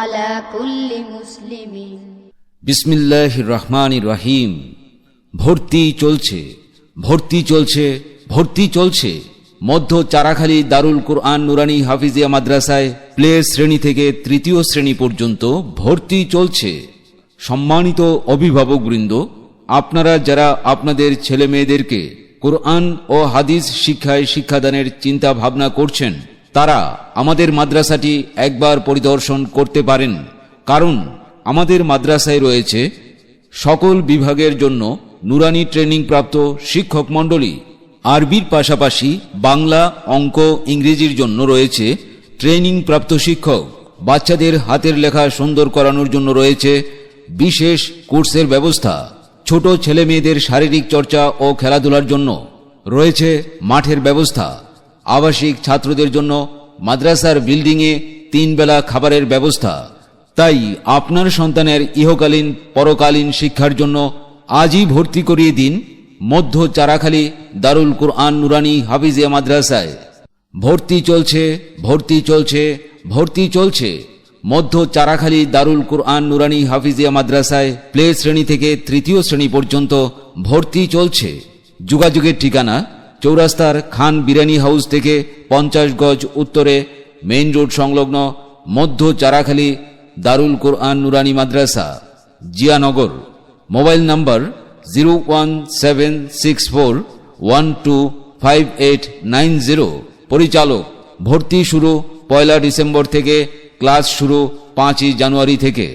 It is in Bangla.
আলা কুল্লি বিসমিল্লাহ রহমান রহিম। ভর্তি চলছে ভর্তি চলছে ভর্তি চলছে। মধ্য চারাখালী দারুল কোরআন নুরানি হাফিজিয়া মাদ্রাসায় প্লে শ্রেণি থেকে তৃতীয় শ্রেণি পর্যন্ত ভর্তি চলছে। সম্মানিত অভিভাবকবৃন্দ, আপনারা যারা আপনাদের ছেলে মেয়েদেরকে কোরআন ও হাদিস শিক্ষায় শিক্ষাদানের চিন্তা ভাবনা করছেন তারা আমাদের মাদ্রাসাটি একবার পরিদর্শন করতে পারেন, কারণ আমাদের মাদ্রাসায় রয়েছে সকল বিভাগের জন্য নুরানি ট্রেনিং প্রাপ্ত শিক্ষক মণ্ডলী। আরবির পাশাপাশি বাংলা, অঙ্ক, ইংরেজির জন্য রয়েছে ট্রেনিং প্রাপ্ত শিক্ষক। বাচ্চাদের হাতের লেখা সুন্দর করানোর জন্য রয়েছে বিশেষ কোর্সের ব্যবস্থা। ছোট ছেলে মেয়েদের শারীরিক চর্চা ও খেলাধুলার জন্য রয়েছে মাঠের ব্যবস্থা। আবাসিক ছাত্রদের জন্য মাদ্রাসার বিল্ডিংয়ে তিন বেলা খাবারের ব্যবস্থা। তাই আপনার সন্তানের ইহকালীন, পরকালীন শিক্ষার জন্য আজই ভর্তি করিয়ে দিন মধ্য চারাখালী দারুল কুরআন নুরানি হাফিজিয়া মাদ্রাসায়। ভর্তি চলছে ভর্তি চলছে ভর্তি চলছে। মধ্য চারাখালী দারুল কুরআন নুরানি হাফিজিয়া মাদ্রাসায় প্লে শ্রেণি থেকে তৃতীয় শ্রেণি পর্যন্ত ভর্তি চলছে। যোগাযোগের ঠিকানা চৌরাস্তার খান বিরিয়ানি হাউস থেকে পঞ্চাশ গজ উত্তরে মেইন রোড সংলগ্ন মধ্য Charakhali Darul Quran Noorani Madrasa, Ziyanagar. Mobile number zero one seven six four one two five eight nine zero. পরিচালক, ভর্তি শুরু পয়লা ডিসেম্বর থেকে, ক্লাস শুরু পাঁচই জানুয়ারি থেকে।